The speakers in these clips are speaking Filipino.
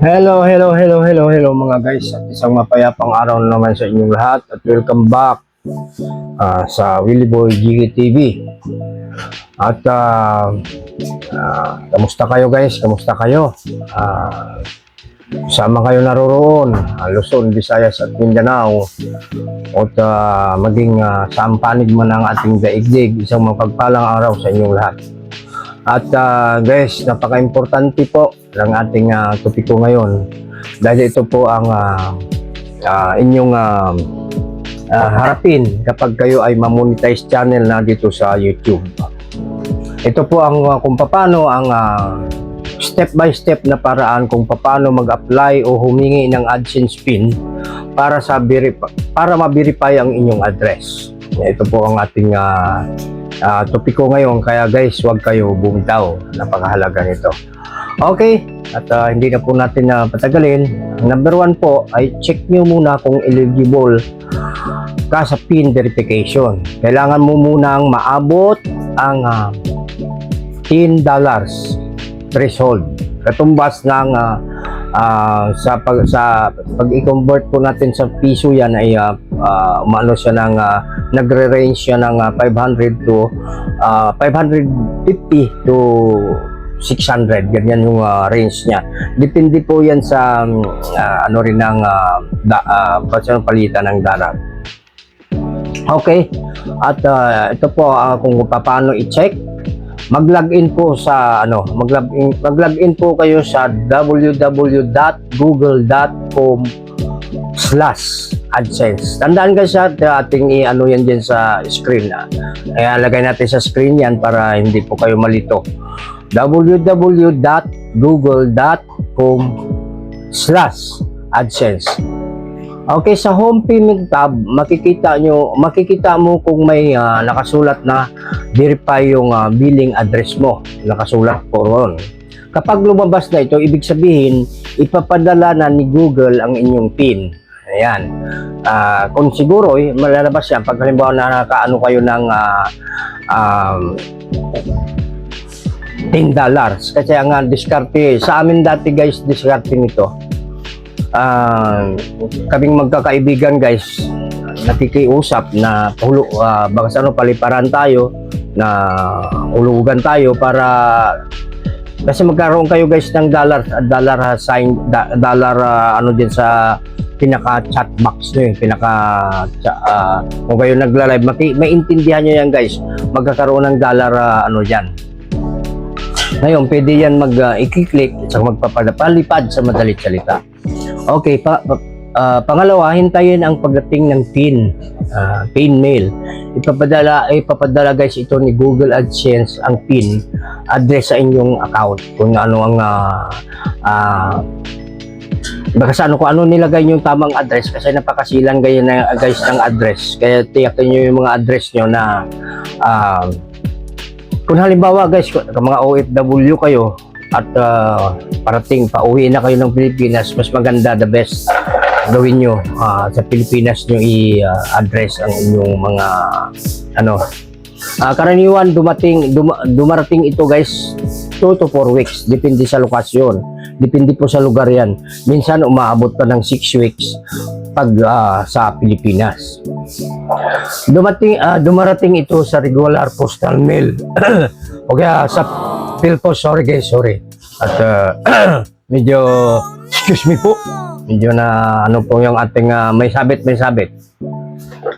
Hello, hello, hello, hello, hello mga guys. At isang mapayapang araw na naman sa inyong lahat at welcome back ah, sa Willy Boy GTV. At ah, ah, kamusta kayo guys? Kamusta kayo? Ah, sama kayo naroroon, ah, Luzon, Visayas at Mindanao. At ah, maging uh, saan panig man ang ating daigdig, isang mapagpalang araw sa inyong lahat. At ah, guys, napaka-importante po ng ating uh, topiko ngayon dahil ito po ang ah, ah, inyong ah, ah, harapin kapag kayo ay mamonetize channel na dito sa YouTube. Ito po ang ah, kung paano ang ah, step by step na paraan kung paano mag-apply o humingi ng AdSense pin para sa para ma-verify ang inyong address. Ito po ang ating ah, ah, topiko ngayon kaya guys huwag kayo bumitaw. Napakahalaga nito. Okay at ah, hindi na po natin na patagalin. Ang number one po ay check nyo muna kung eligible ka sa PIN verification. Kailangan mo munang maabot ang ah, $10 threshold. Katumbas ng ah, ah, sa pag sa pag i-convert po natin sa piso yan ay ah, ah, umano siya ng ah, nagre-range siya ng ah, 500 to ah, 550 to 600 ganyan yung ah, range niya. Depende po yan sa ah, ano rin ng uh, da, paano palitan ng darat okay. At ah, ito po ah, kung paano i-check mag-login po sa ano mag-login mag-login po kayo sa www.google.com slash AdSense. Tandaan ka siya, ating i-ano yan din sa screen. Kaya lagay natin sa screen yan para hindi po kayo malito. www.google.com slash AdSense. Okay, sa home payment tab, makikita nyo, makikita mo kung may ah, nakasulat na verify yung ah, billing address mo. Nakasulat po ron. Kapag lumabas na ito, ibig sabihin, ipapadala na ni Google ang inyong PIN. Ayan. Ah, kung siguro, eh, malalabas yan. Pag halimbawa na nakaano kayo ng ah, um, $10. Kasi ang uh, diskarte, sa amin dati guys, diskarte nito. Ah, kaming magkakaibigan guys, nakikiusap na hulo, ah, baka sa ano, paliparan tayo, na hulugan tayo para kasi magkaroon kayo guys ng dollar dollar ah, sign dollar ah, ano din sa pinaka chat box nyo yung pinaka ah, kung kayo nagla-live maki, maintindihan nyo yan guys. Magkakaroon ng dollar ah, ano dyan. Ngayon pwede yan mag uh, i-click at saka magpapadapalipad sa madalit salita okay pa, pa- ah, pangalawa hintayin ang pagdating ng pin ah, pin mail. Ipapadala ipapadala guys ito ni Google AdSense ang pin address sa inyong account. Kung ano ang ah, ah, baka sa ano kung ano nilagay yung tamang address kasi napakasilan kayo na guys ng address. Kaya tiyakin nyo yung mga address nyo na ah, kung halimbawa guys kung mga OFW kayo at ah, parating pauwi na kayo ng Pilipinas mas maganda the best gawin nyo ah, sa Pilipinas nyo i-address ang inyong mga ano. Ah, karaniwan dumating duma- dumarating ito guys 2 to 4 weeks depende sa lokasyon depende po sa lugar yan. Minsan umaabot pa ng 6 weeks pag ah, sa Pilipinas. Dumating ah, dumarating ito sa regular postal mail. O kaya sa PhilPost sorry guys sorry at ah, medyo excuse me po medyo na ano po yung ating ah, may sabit may sabit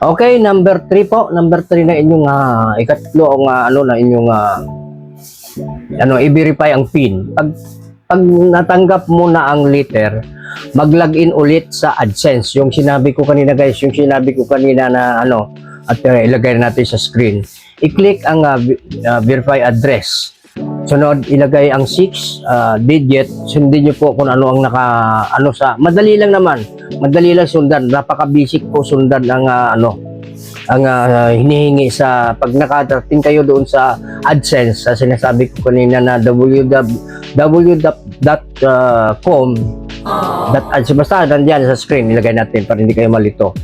Okay, number 3 po. Number 3 na inyong ah, ikatlo ang ah, ano na inyong ah, ano i-verify ang PIN. Pag pag natanggap mo na ang letter, mag-login ulit sa AdSense. Yung sinabi ko kanina guys, yung sinabi ko kanina na ano at uh, ilagay natin sa screen. I-click ang vi- ah, verify address. Sunod, ilagay ang 6 ah, digit. Sundin niyo po kung ano ang naka ano sa madali lang naman. Madali lang sundan. Napaka-basic po sundan ang ah, ano ang ah, hinihingi sa pag nakadating kayo doon sa AdSense sa sinasabi ko kanina na www.com dot ads basta nandiyan sa screen ilagay natin para hindi kayo malito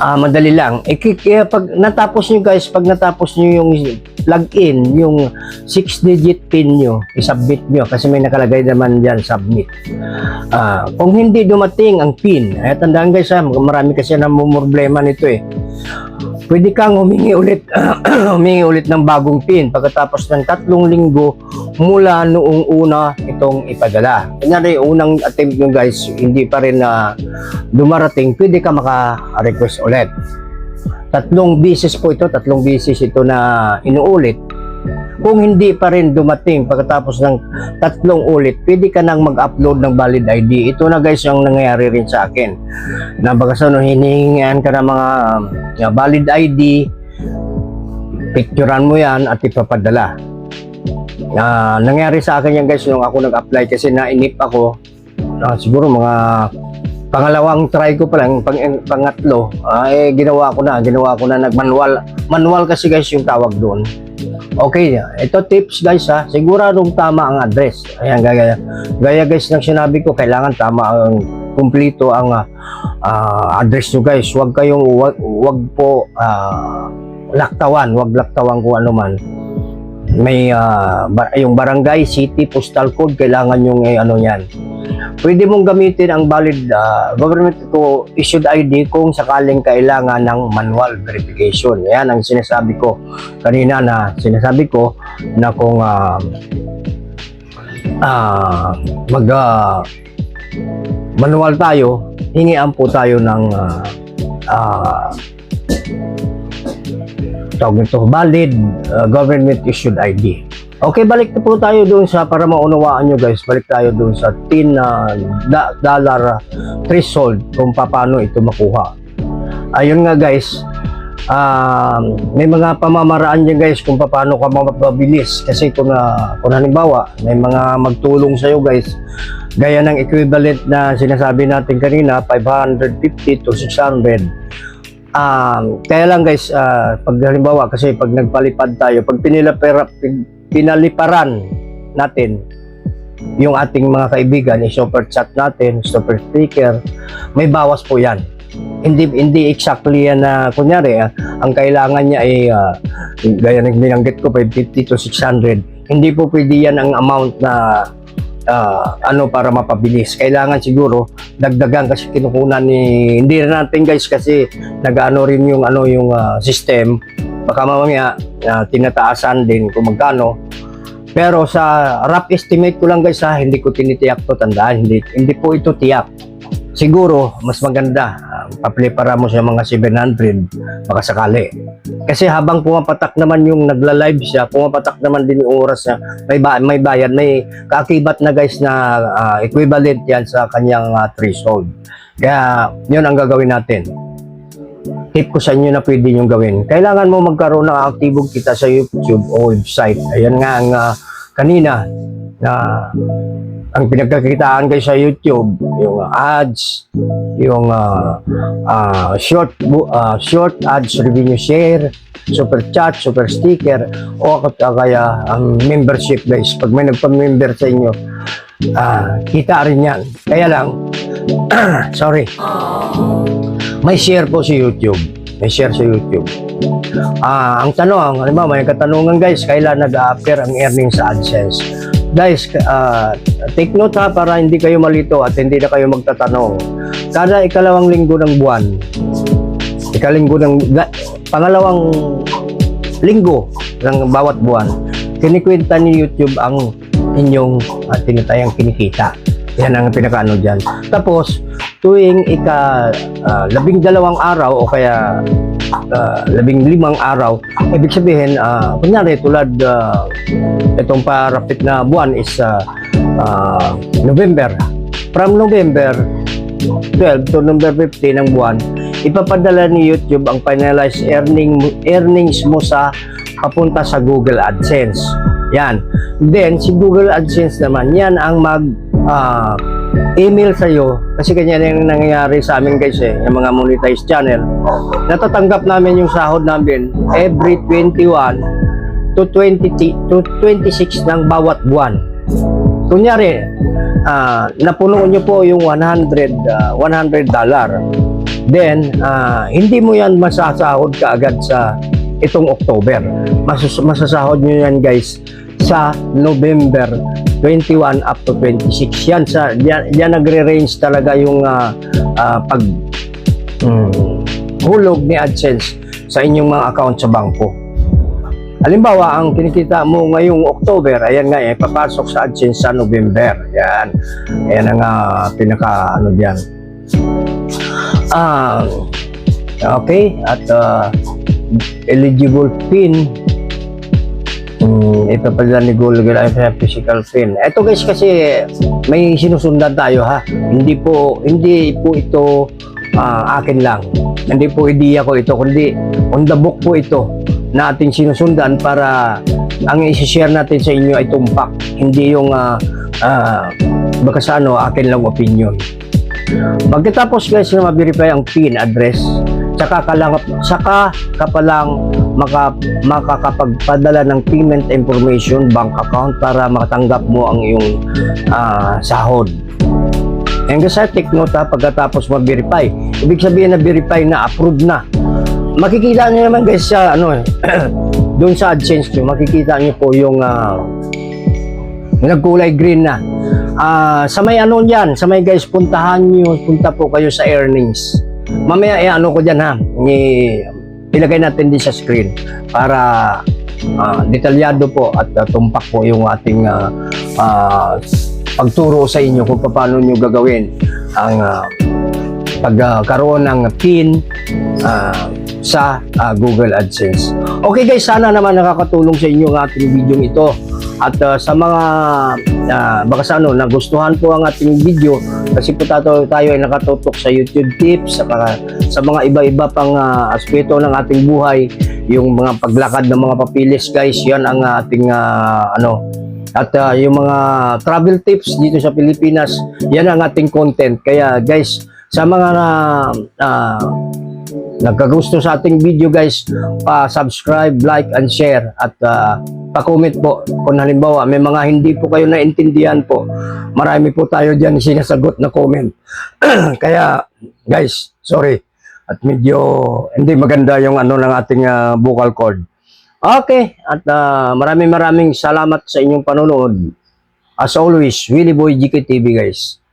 ah madali lang kaya pag natapos nyo guys pag natapos nyo yung plug in yung 6-digit pin nyo, isubmit nyo kasi may nakalagay naman dyan, submit. Ah, kung hindi dumating ang pin, eh tandaan guys ha, marami kasi na problema nito eh. Pwede kang humingi ulit, humingi ulit ng bagong pin pagkatapos ng tatlong linggo mula noong una itong ipadala. Kunyari, unang attempt nyo guys, hindi pa rin na dumarating, pwede ka maka-request ulit. Tatlong bisis po ito, tatlong bisis ito na inuulit. Kung hindi pa rin dumating pagkatapos ng tatlong ulit, pwede ka nang mag-upload ng valid ID. Ito na guys yung nangyayari rin sa akin. Na baka no, ka ng mga uh, valid ID, picturean mo yan at ipapadala. Ah, nangyari sa akin yan guys nung ako nag-apply kasi nainip ako. Ah, siguro mga pangalawang try ko pa lang, pang, pangatlo, ay ginawa ko na, ginawa ko na nag-manual. Manual kasi guys yung tawag doon. Okay, ito tips guys ha. Siguradong tama ang address. Ayan, gaya, gaya guys ng sinabi ko, kailangan tama ang kumplito ang ah, ah, address nyo guys. Huwag kayong, wag, wag po ah, laktawan, wag laktawan kung ano man. May ah, ba- yung barangay, city, postal code, kailangan yung eh, ano yan. Pwede mong gamitin ang valid ah, government to issued ID kung sakaling kailangan ng manual verification. Yan ang sinasabi ko kanina na sinasabi ko na kung ah, ah, mag ah, manual tayo, hingian po tayo ng ah, ah, tawag nito, valid ah, government issued ID. Okay, balik na po tayo doon sa para maunawaan nyo guys. Balik tayo doon sa tin na da- dollar threshold kung paano ito makuha. Ayun nga guys, um, may mga pamamaraan dyan guys kung paano ka mapabilis. Kasi kung, na, kung halimbawa, may mga magtulong sa'yo guys, gaya ng equivalent na sinasabi natin kanina, 550 to 600. Um, kaya lang guys, ah, pag halimbawa kasi pag nagpalipad tayo, pag pinilapera, pin- pinaliparan natin yung ating mga kaibigan, i-super chat natin, super sticker, may bawas po yan. Hindi hindi exactly yan na kunyari, ah, ang kailangan niya ay ah, gaya ng binanggit ko 550 to 600. Hindi po pwede yan ang amount na ah, ano para mapabilis. Kailangan siguro dagdagan kasi kinukunan ni hindi natin guys kasi nag-ano rin yung ano yung ah, system. Baka mamaya ah, tinataasan din kung magkano. Pero sa rough estimate ko lang guys ha, hindi ko tinitiyak to tandaan, hindi hindi po ito tiyak. Siguro mas maganda uh, para mo sa mga 700 baka sakali. Kasi habang pumapatak naman yung nagla-live siya, pumapatak naman din yung oras niya. May ba- may bayad, may kaakibat na guys na ah, equivalent yan sa kanyang ah, threshold. Kaya yun ang gagawin natin tip ko sa inyo na pwede nyo gawin. Kailangan mo magkaroon ng aktibong kita sa YouTube o website. Ayan nga ang ah, kanina na ang pinagkakitaan kayo sa YouTube, yung ads, yung ah, ah, short ah, short ads revenue share, super chat, super sticker, o kaya ang membership guys. Pag may nagpa-member sa inyo, ah, kita rin yan. Kaya lang, sorry, may share po sa YouTube. May share sa YouTube. Ah, ang tanong, ano ba, may katanungan guys, kailan nag-appear ang earnings sa AdSense? Guys, ah, take note ha para hindi kayo malito at hindi na kayo magtatanong. Kada ikalawang linggo ng buwan, ikalinggo ng ga- pangalawang linggo ng bawat buwan, kinikwenta ni YouTube ang inyong uh, tinatayang kinikita. Yan ang pinakaano dyan. Tapos, tuwing ika ah, labing dalawang araw o kaya ah, labing limang araw, ibig sabihin, ah, kunyari tulad ah, itong parapit na buwan is ah, ah, November. From November 12 to November 15 ng buwan, ipapadala ni YouTube ang finalized earning earnings mo sa papunta sa Google AdSense. Yan. Then, si Google AdSense naman, yan ang mag ah, email sa iyo kasi ganyan yung nangyayari sa amin guys eh, yung mga monetized channel. Natatanggap namin yung sahod namin every 21 to 20 ti- to 26 ng bawat buwan. Kunyari, ah napuno nyo po yung 100 ah, 100 dollar. Then, ah, hindi mo yan masasahod kaagad sa itong October. Masus masasahod nyo yan guys sa November 21 up to 26. Yan, sa, yan, yan nagre-range talaga yung ah, ah, pag mm, hulog ni AdSense sa inyong mga account sa bangko. Halimbawa, ang kinikita mo ngayong October, ayan nga, eh, papasok sa AdSense sa November. Yan. Ayan ang ah, pinaka, ano diyan. Ah, okay. At ah, eligible PIN, ipapadala ni Google ay physical PIN. Ito guys kasi may sinusundan tayo ha. Hindi po, hindi po ito ah, akin lang. Hindi po ideya ko ito, kundi on the book po ito na ating sinusundan para ang isi-share natin sa inyo ay tumpak. Hindi yung uh, baka sa ano, akin lang opinion. Pagkatapos guys na ma-verify ang PIN address, saka ka lang, saka ka pa lang maka, makakapagpadala ng payment information bank account para makatanggap mo ang iyong ah, sahod. And guys, take note ha, pagkatapos ma-verify. Ibig sabihin na verify na, approved na. Makikita niyo naman guys sa ano, doon sa AdSense nyo, makikita niyo po yung ah, nagkulay green na. Ah, sa may ano yan, sa may guys, puntahan niyo, punta po kayo sa earnings. Mamaya eh, ano ko dyan ha, ni, ilagay natin din sa screen para ah, detalyado po at ah, tumpak po yung ating ah, ah, pagturo sa inyo kung paano nyo gagawin ang ah, pagkaroon ng PIN ah, sa ah, Google AdSense. Okay guys, sana naman nakakatulong sa inyo ang ating video ito. At ah, sa mga uh, baka sa ano, nagustuhan po ang ating video kasi po tayo, tayo ay nakatutok sa YouTube tips saka sa mga iba-iba pang ah, aspeto ng ating buhay. Yung mga paglakad ng mga papilis guys yan ang ating ah, ano. At ah, yung mga travel tips dito sa Pilipinas yan ang ating content. Kaya guys sa mga uh, uh, nagkagusto sa ating video guys pa-subscribe, like, and share. At uh, pa-comment po. Kung halimbawa may mga hindi po kayo naintindihan po marami po tayo dyan sinasagot na comment. Kaya guys, sorry. At medyo hindi maganda yung ano ng ating uh, vocal cord. Okay. At uh, maraming maraming salamat sa inyong panonood. As always, Willie Boy GK TV guys